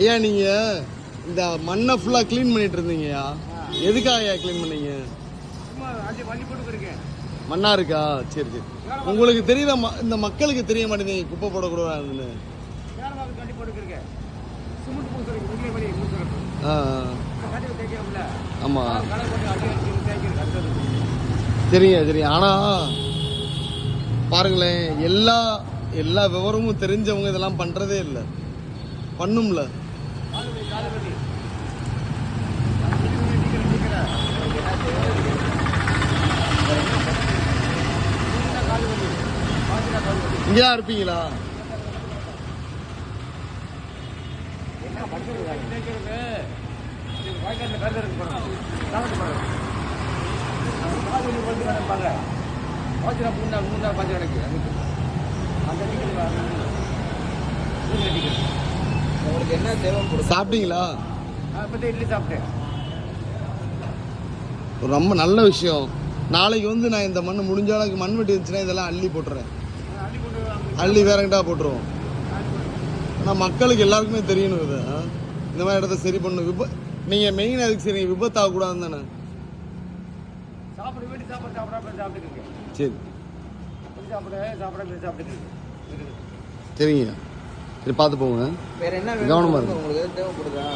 ஐயா நீங்க இந்த மண்ணை ஃபுல்லா க்ளீன் பண்ணிட்டு இருந்தீங்கயா எதுக்காக ஐயா க்ளீன் பண்ணீங்க? மண்ணா இருக்கா? சரி சரி. உங்களுக்கு தெரியுதா ம- இந்த மக்களுக்கு தெரிய மாட்டேங்குது குப்பை போடக்கூடாதுன்னு. ஆமா. தெரியும் தெரியும். ஆனா பாருங்களேன் எல்லா எல்லா விவரமும் தெரிஞ்சவங்க இதெல்லாம் பண்றதே இல்லை. பண்ணும்ல. காலு வலி இருப்பீங்களா என்ன பண்ணுறது தேய்க்கிறது இது வாய்க்காலில் அதுக்கு அந்த டிக்கெட் டிக்கெட் உங்களுக்கு என்ன தேவைப்படும் சாப்பிட்டீங்களா? இட்லி சாப்பிட்டேன். ரொம்ப நல்ல விஷயம். நாளைக்கு வந்து நான் இந்த மண் முடிஞ்ச அளவுக்கு மண் வெட்டி இருந்துச்சுன்னா இதெல்லாம் அள்ளி போட்டுறேன். அள்ளி வேறங்கிட்டா போட்டுருவோம். ஆனால் மக்களுக்கு எல்லாருக்குமே தெரியணும் இது? இந்த மாதிரி இடத்த சரி பண்ணணும். விப நீங்கள் மெயின் அதுக்கு சரி விபத்து ஆகக்கூடாதுன்னு தானே? சரி. சரிங்க சரி பார்த்து போங்க. வேற என்ன கவனமா இருக்கு. உங்களுக்கு தேவைப்படுதா?